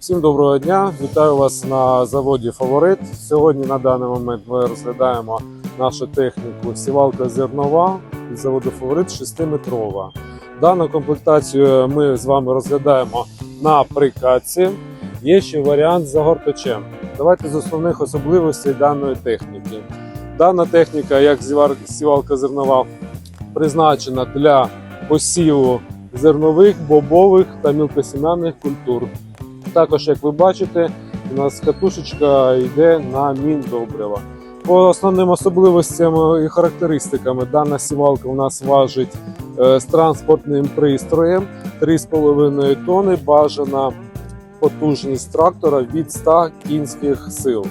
Всім доброго дня! Вітаю вас на заводі Фаворит. Сьогодні на даний момент ми розглядаємо нашу техніку сівалка зернова від заводу Фаворит 6-метрова. Дану комплектацію ми з вами розглядаємо на прикатці. Є ще варіант з загортачем. Давайте з основних особливостей даної техніки. Дана техніка, як сівалка зернова, призначена для посіву зернових, бобових та мілкосім'яних культур. Також, як ви бачите, у нас катушечка йде на міндобрива. По основним особливостям і характеристиками дана сівалка у нас важить е, з транспортним пристроєм 3,5 тонни, бажана потужність трактора від 100 кінських сил.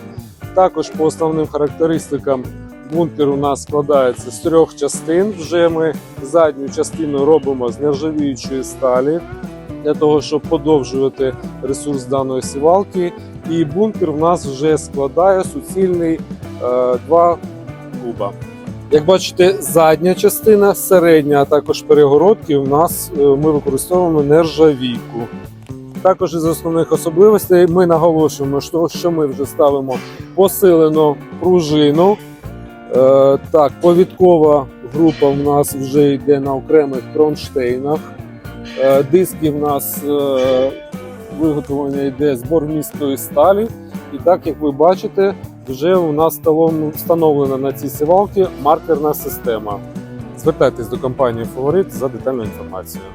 Також по основним характеристикам бункер у нас складається з трьох частин. Вже ми задню частину робимо з нержавіючої сталі для того, щоб подовжувати ресурс даної сівалки. І бункер в нас вже складає суцільний е, 2 куба. Як бачите, задня частина, середня, а також перегородки у нас е, ми використовуємо нержавійку. Також із основних особливостей ми наголошуємо, що, що ми вже ставимо посилену пружину. Е, так, повідкова група в нас вже йде на окремих кронштейнах. Е, Диски в нас е, виготовлення йде з бормістої сталі. І так як ви бачите, вже у нас встановлена на цій сівалці маркерна система. Звертайтесь до компанії Фаворит за детальною інформацією.